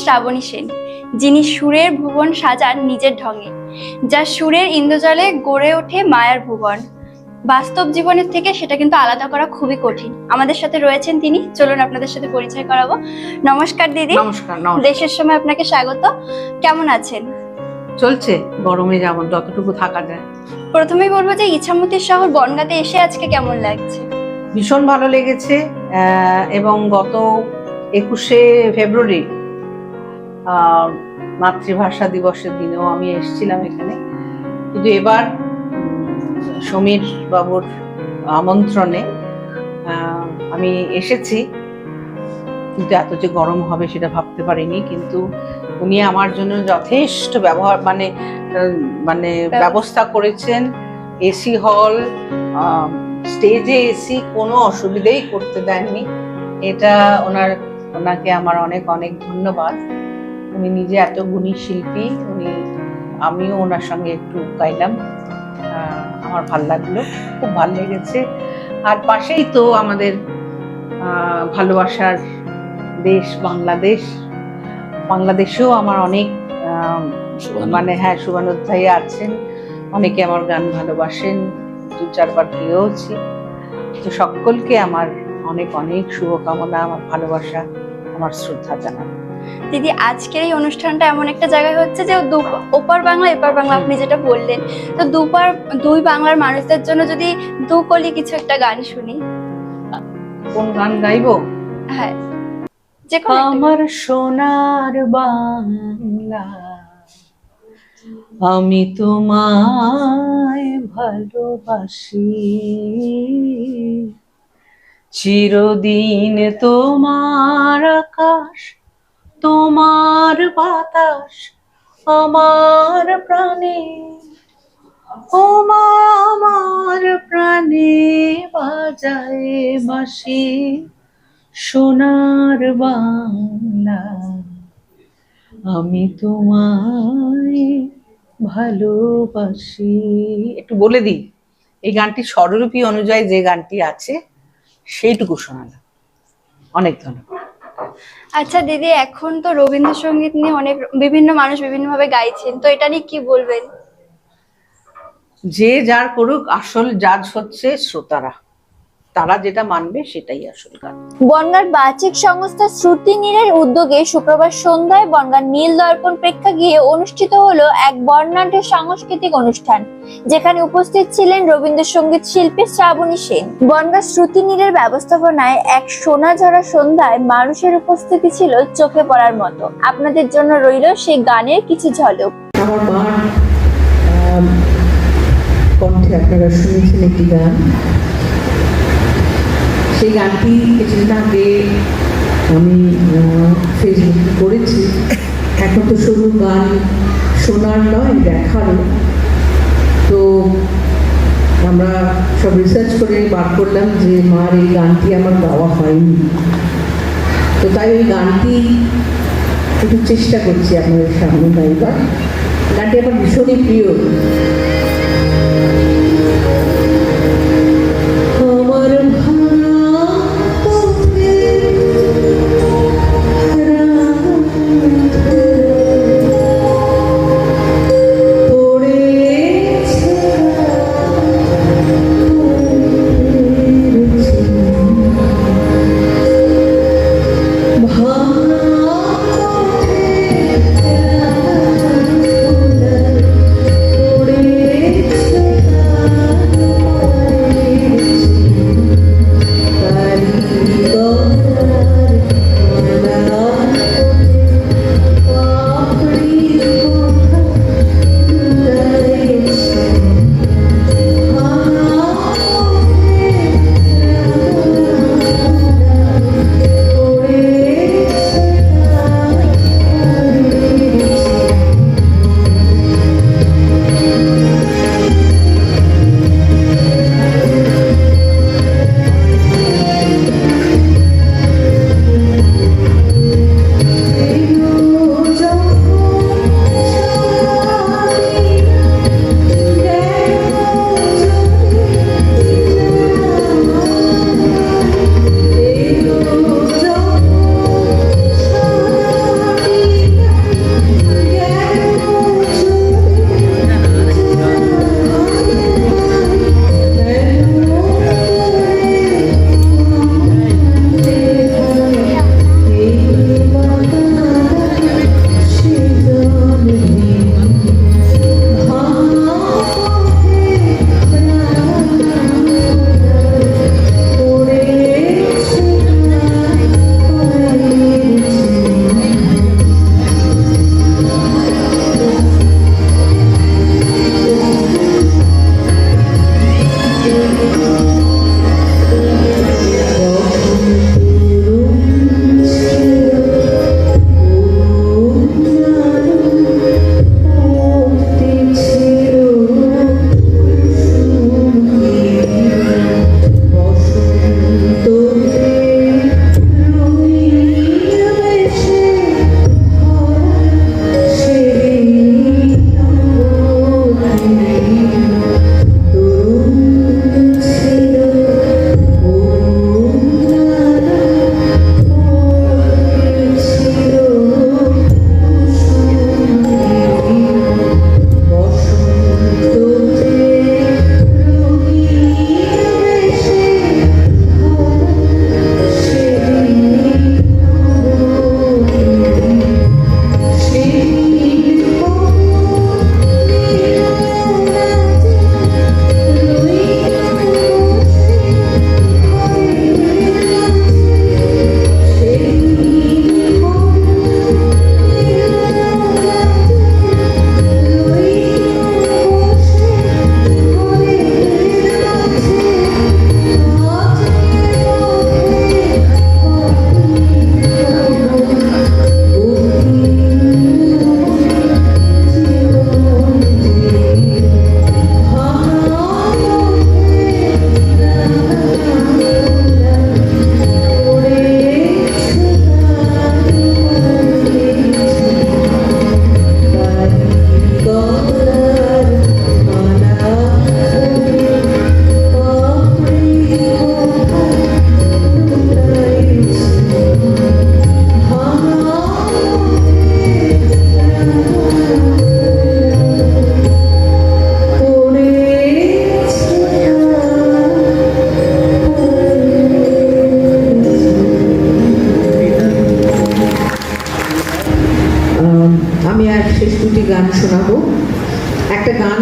শ্রাবণী সেন যিনি সুরের ভুবন সাজান নিজের ঢঙে যা সুরের ইন্দ্রজালে গড়ে ওঠে মায়ার ভুবন। বাস্তব জীবনের থেকে সেটা কিন্তু আলাদা করা খুবই কঠিন। আমাদের সাথে রয়েছেন তিনি। চলুন আপনাদের সাথে পরিচয় করাবো। নমস্কার দিদি। নমস্কার দেশের সময় আপনাকে স্বাগত। কেমন আছেন? চলছে গরমে যেমন যতটুকু থাকা যায়। প্রথমেই বলব যে ইছামতির শহর বনগাঁতে এসে আজকে কেমন লাগছে? ভীষণ ভালো লেগেছে আহ, এবং গত একুশে ফেব্রুয়ারি মাতৃভাষা দিবসের দিনেও আমি এসেছিলাম এখানে। কিন্তু এবার সমীর বাবুর আমন্ত্রণে আমি এসেছি। কিন্তু এত যে গরম হবে সেটা ভাবতে পারিনি কিন্তু উনি আমার জন্য যথেষ্ট ব্যবহার মানে মানে ব্যবস্থা। করেছেন। এসি হল স্টেজে এসি কোনো অসুবিধেই করতে দেননি। এটা ওনার ওনাকে আমার অনেক অনেক ধন্যবাদ। উনি নিজে এত গুণী শিল্পী উনি আমিও ওনার সঙ্গে একটু গাইলাম। আমার ভালো লাগল খুব ভালো লেগেছে। আর পাশেই তো আমাদের ভালোবাসার দেশ বাংলাদেশ। বাংলাদেশেও আমার অনেক মানে হ্যাঁ শুভানুধ্যায়ী আছেন। অনেকে আমার গান ভালোবাসেন দু চারবার গিয়েওছি। তো সকলকে আমার অনেক অনেক শুভকামনা আমার ভালোবাসা আমার শ্রদ্ধা জানানো। দিদি আজকের এই অনুষ্ঠানটা এমন একটা জায়গায় হচ্ছে যে ওপার বাংলা এপার বাংলা আপনি যেটা বললেন। তো দুপার দুই বাংলার মানুষদের জন্য যদি দু কলি কিছু একটা গান শুনি। কোন গান গাইবো? হ্যাঁ। যে। আমার সোনার বাংলা আমি তোমায় ভালোবাসি। চিরদিন তোমার আকাশ তোমার বাতাস আমার প্রাণে। ও মা আমার প্রাণে বাজায় বাসি সোনার বাংলা। আমি তোমায় ভালোবাসি। একটু বলে দিই, এই গানটি স্বররূপী অনুযায়ী যে গানটি আছে, সেইটুকু শোনালাম। অনেক ধন্যবাদ। আচ্ছা দিদি, এখন তো রবীন্দ্রসঙ্গীত নিয়ে অনেক বিভিন্ন মানুষ বিভিন্ন ভাবে গাইছেন, তো এটা নিয়ে কি বলবেন? যে যার করুক, আসল জাজ হচ্ছে শ্রোতারা। তারা যেটা মানবে সেটাই আসল গান। বনগাঁর বাচিক সংস্থা শ্রুতি নীলের উদ্যোগে শুক্রবার সন্ধ্যায় বনগাঁ নীল দর্পণ প্রেক্ষাগৃহে অনুষ্ঠিত হলো এক বর্ণাঢ্য সাংস্কৃতিক অনুষ্ঠান যেখানে উপস্থিত ছিলেন রবীন্দ্রসঙ্গীত শিল্পী শ্রাবণী সেন। বনগাঁ শ্রুতি নীলের ব্যবস্থাপনায় এক সোনা ঝরা সন্ধ্যায় মানুষের উপস্থিতি ছিল চোখে পড়ার মতো। আপনাদের জন্য রইল সেই গানের কিছু ঝলক। কণ্ঠে আপনারা শুনেছেন একটি গান। সেই গানটি কিছুদিন আগে আমি ফেসবুকে করেছি। এখন তো শুধু গান শোনার নয়, দেখারও। তো আমরা সব রিসার্চ করে বার করলাম যে, মার, এই গানটি আমার গাওয়া হয়নি। তো তাই ওই গানটি একটু চেষ্টা করছি আপনাদের সামনে গাইবার। গানটি আমার ভীষণই প্রিয়।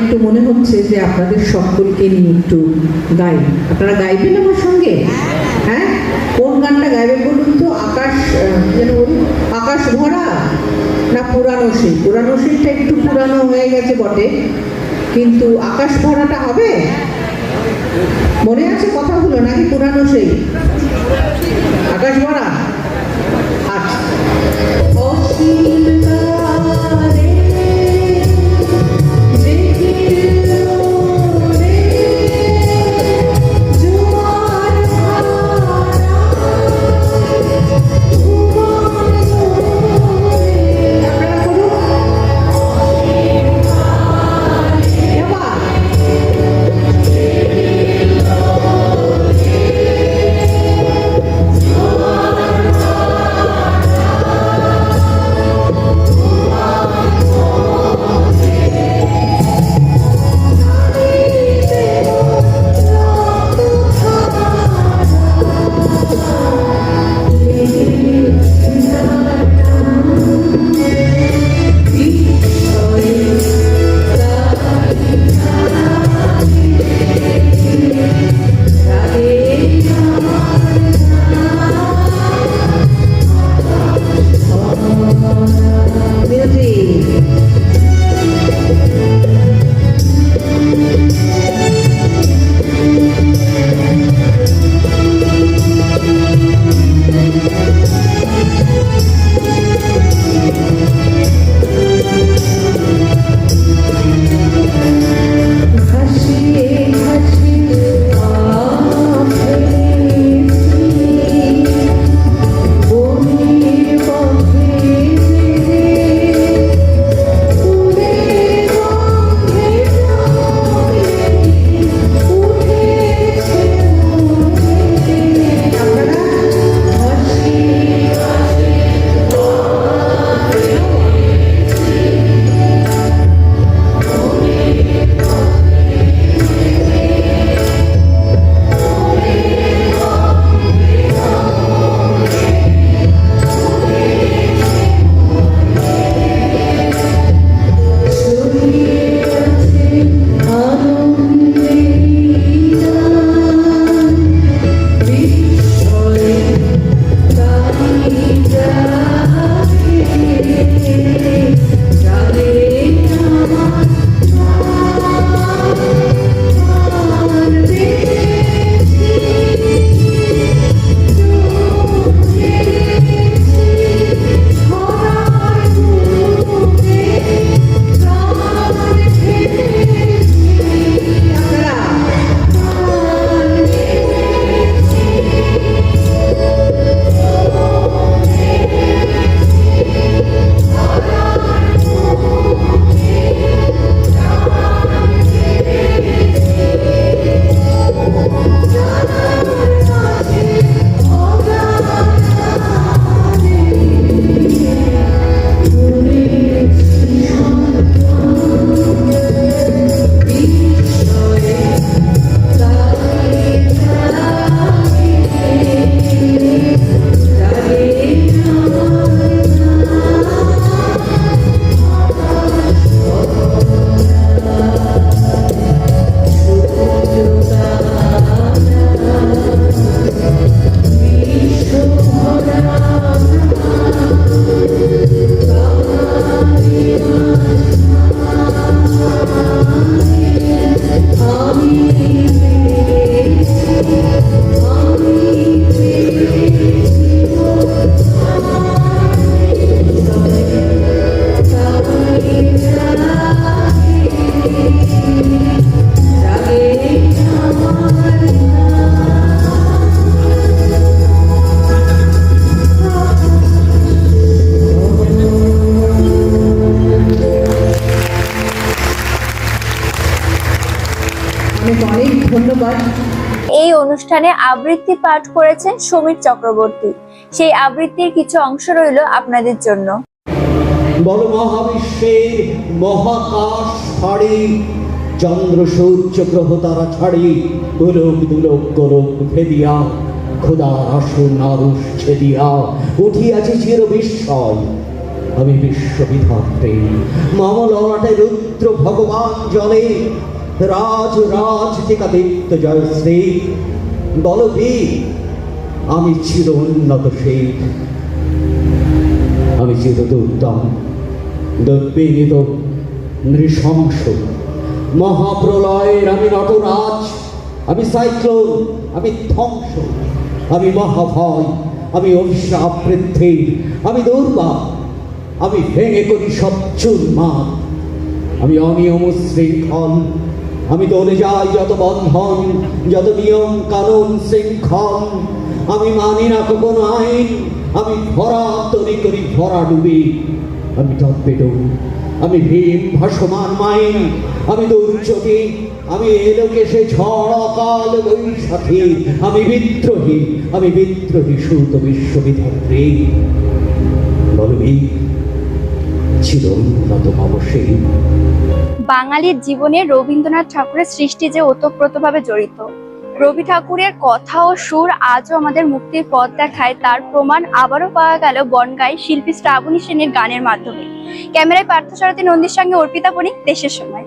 একটা মনে হচ্ছে যে আপনাদের সকলকে নিয়ে একটু গাই আপনারা গাইবেন আমার সঙ্গে? হ্যাঁ? কোন গানটা গাইবেন বলুন তো? আকাশ যেন আকাশ ভরা না পুরানো সেই পুরানো সেইটা একটু পুরানো হয়ে গেছে বটে। কিন্তু আকাশ ভরাটা হবে? মনে আছে কথাগুলো নাকি পুরানো সেই আকাশ ভরা? আচ্ছা। অনেক অনেক ধন্যবাদ। এই অনুষ্ঠানে আবৃত্তি পাঠ করেছেন সমীর চক্রবর্তী। সেই আবৃত্তির কিছু অংশ রইল আপনাদের জন্য। বল মহাবিশ্বের মহাকাশ ফাড়ি চন্দ্র সূর্য গ্রহ তারা ছাড়ি গোলক দুলক গোলক ভেদিয়া খোদার আসন আরুষ ছেদিয়া উঠিয়াছে চির বিস্ময়। আমি বিশ্ববিধাত্রী। মম রুদ্র ভগবান জলে রাজ রাজ টিকাদিত্য জয়শ্রী বলবীর আমি চির উন্নত সেই। আমি চির দুর্দম দুর্বিনীত, নৃশংস মহাপ্রলয়ের আমি নটরাজ, আমি সাইক্লোন, আমি ধ্বংস, আমি মহাভয়, আমি অভিশাপ বৃদ্ধি, আমি দুর্বা, আমি ভেঙে করি সচ্চুর মা আমি অনিয়ম শৃঙ্খল আমি দলে যাই যত বন্ধন, যত নিয়ম কানুন শৃঙ্খল, আমি মানি না কোনো আইন, আমি ভরা তৈরি করি ভরা ডুবি। আমি টপেটো আমি ভীম ভাসমান মাইন, আমি দুর্যোগী, আমি এলোকে সে ঝড় অকাল বৈশাখী, আমি বিদ্রোহী আমি বিদ্রোহী সুত বিশ্ববিধাত্রী বলবি ছিল অন্যতম অবশ্যই। বাঙালির জীবনে রবীন্দ্রনাথ ঠাকুরের সৃষ্টি যে ওতপ্রোতভাবে জড়িত, রবি ঠাকুরের কথা ও সুর আজও আমাদের মুক্তির পথ দেখায়, তার প্রমাণ আবারও পাওয়া গেল বনগাই শিল্পী শ্রাবণী সেনের গানের মাধ্যমে। ক্যামেরায় পার্থ সারথী নন্দীর সঙ্গে অর্পিতা বণিক, দেশের সময়।